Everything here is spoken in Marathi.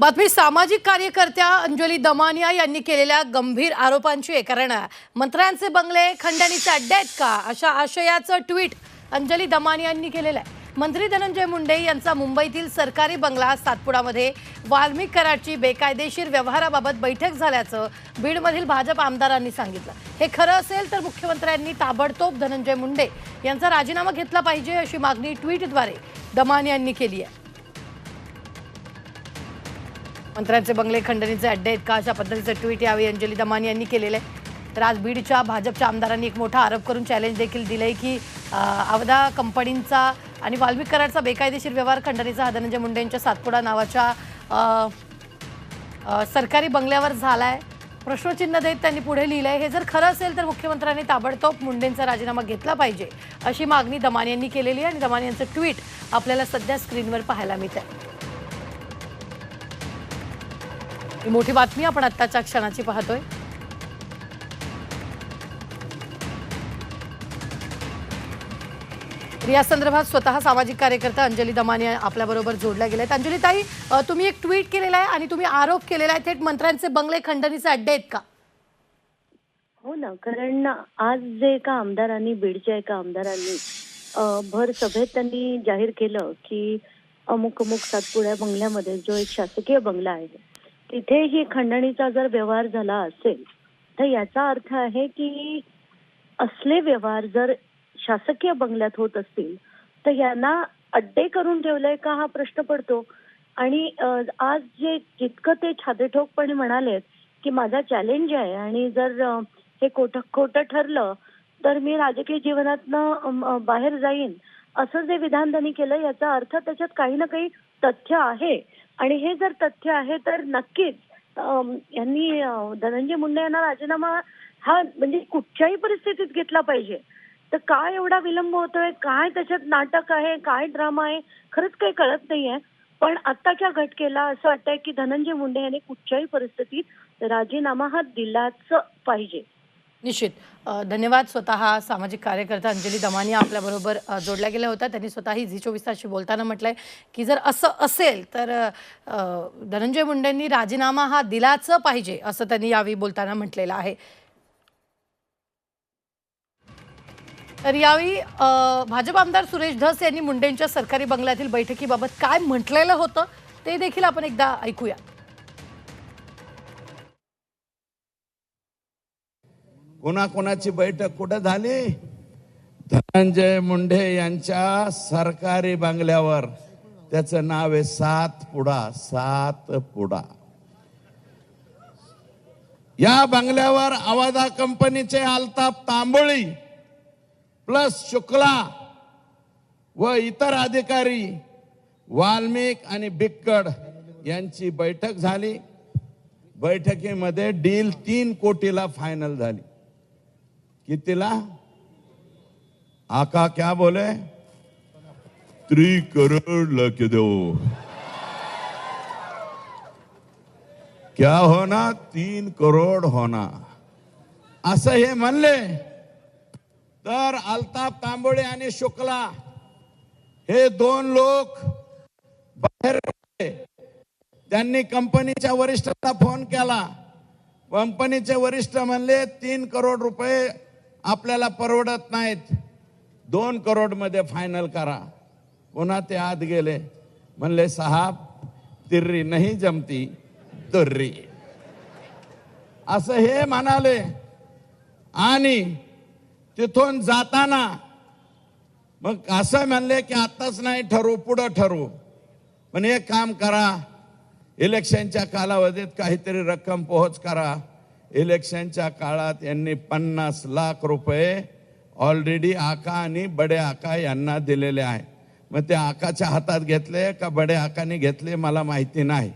बातमी सामाजिक कार्यकर्त्या अंजली दमानिया यांनी केलेल्या गंभीर आरोपांची आहे. कारण मंत्र्यांचे बंगले खंडणीचे अड्डे आहेत का? अशा आशयाचं ट्विट अंजली दमानिया यांनी केलेलं आहे. मंत्री धनंजय मुंडे यांचा मुंबईतील सरकारी बंगला सातपुडामध्ये वाल्मिक कराडची बेकायदेशीर व्यवहाराबाबत बैठक झाल्याचं बीडमधील भाजप आमदारांनी सांगितलं. हे खरं असेल तर मुख्यमंत्र्यांनी ताबडतोब धनंजय मुंडे यांचा राजीनामा घेतला पाहिजे अशी मागणी ट्विटद्वारे दमान यांनी केली आहे. मंत्र्यांचे बंगले खंडणीचे अड्डे आहेत का अशा पद्धतीचं ट्विट यावेळी अंजली दमानी यांनी केलेलं आहे. तर आज बीडच्या भाजपच्या आमदारांनी एक मोठा आरोप करून चॅलेंज देखील दिलंय की अवधा कंपनींचा आणि वाल्मिक कराडचा बेकायदेशीर व्यवहार खंडणीचा हा धनंजय मुंडे यांच्या सातपुडा नावाच्या सरकारी बंगल्यावर झालाय. प्रश्नचिन्ह देत त्यांनी पुढे लिहिलंय. हे जर खरं असेल तर मुख्यमंत्र्यांनी ताबडतोब मुंडेंचा राजीनामा घेतला पाहिजे अशी मागणी दमान यांनी केलेली आहे आणि दमान यांचं ट्विट आपल्याला सध्या स्क्रीनवर पाहायला मिळत आहे ही मोठी बातमी आपण आत्ताच्या क्षणाची पाहतोय. या संदर्भात स्वतः सामाजिक कार्यकर्ता अंजली दमाने आपल्याबरोबर जोडल्या गेल्या आहेत. अंजली ताई तुम्ही एक ट्विट केलेला आहे आणि तुम्ही आरोप केलेला आहे थेट मंत्र्यांचे बंगले खंडणीचे अड्डे आहेत का? हो ना कारण आज जे एका आमदारांनी बीडच्या एका आमदारांनी भर सभेत त्यांनी जाहीर केलं की अमुक अमुक सातपुड्या बंगल्यामध्ये जो एक शासकीय बंगला आहे तिथे ही खंडणीचा जर व्यवहार झाला असेल तर याचा अर्थ आहे की असले व्यवहार जर शासकीय बंगल्यात होत असतील तर यांना अड्डे करून ठेवलंय का हा प्रश्न पडतो? आणि आज जे जितकं ते छादेठोकपणे म्हणालेत की माझा चॅलेंज आहे आणि जर हे खोटं खोटं ठरलं तर मी राजकीय जीवनातनं बाहेर जाईन असं जे विधान त्यांनी केलं याचा अर्थ त्याच्यात काही ना काही तथ्य आहे. आणि हे जर तथ्य आहे तर नक्कीच यांनी धनंजय मुंडे यांना राजीनामा हा म्हणजे कुठच्याही परिस्थितीत घेतला पाहिजे. तर काय एवढा विलंब होतोय? काय त्याच्यात नाटक आहे? काय ड्रामा आहे? खरंच काही कळत नाहीये. पण आत्ताच्या घटकेला असं वाटतंय की धनंजय मुंडे यांनी कुठच्याही परिस्थितीत राजीनामा हा दिलाच पाहिजे. निश्चित. धन्यवाद स्वतः सामाजिक कार्यकर्ता अंजली दमानिया आपल्याबरोबर जोडल्या गेल्या होत्या. त्यांनी स्वतःही झी चोवीस तासशी बोलताना म्हटलंय की जर असं असेल तर धनंजय मुंडेंनी राजीनामा हा दिलाच पाहिजे असं त्यांनी यावेळी बोलताना म्हटलेलं आहे. तर यावेळी भाजप आमदार सुरेश धस यांनी मुंडेंच्या सरकारी बंगल्यातील बैठकीबाबत काय म्हटलेलं होतं ते देखील आपण एकदा ऐकूया. कोणाकोणाची बैठक कुठं झाली? धनंजय मुंडे यांच्या सरकारी बंगल्यावर. त्याचं नाव आहे सात पुडा सात पुडा. या बंगल्यावर आवाजा कंपनीचे अल्ताफ तांबोळी प्लस शुक्ला व इतर अधिकारी वाल्मिक आणि बिक्कड यांची बैठक झाली. बैठकीमध्ये डील तीन कोटीला फायनल झाली. कितीला? आका क्या बोले? त्री करोड लख दो. क्या होना? तीन करोड होना. असं हे म्हणले. तर अल्ताफ तांबोळे आणि शुक्ला हे दोन लोक बाहेर त्यांनी कंपनीच्या वरिष्ठाला फोन केला. कंपनीचे वरिष्ठ म्हणले तीन करोड रुपये आपल्याला परवडत नाहीत. दोन करोडमध्ये फायनल करा. पुन्हा ते आत गेले. म्हणले साहेब तिर्री नाही जमती तुर्री असं हे म्हणाले. आणि तिथून जाताना मग असं म्हणले की आताच नाही ठरवू पुढं ठरवू. पण एक काम करा. इलेक्शनच्या कालावधीत काहीतरी रक्कम पोहोच करा. इलेक्शनच्या काळात यांनी पन्नास लाख रुपये ऑलरेडी आका आणि बडे आका यांना दिलेले आहे मग ते आकाच्या हातात घेतले का बडे आकाने घेतले मला माहिती नाही.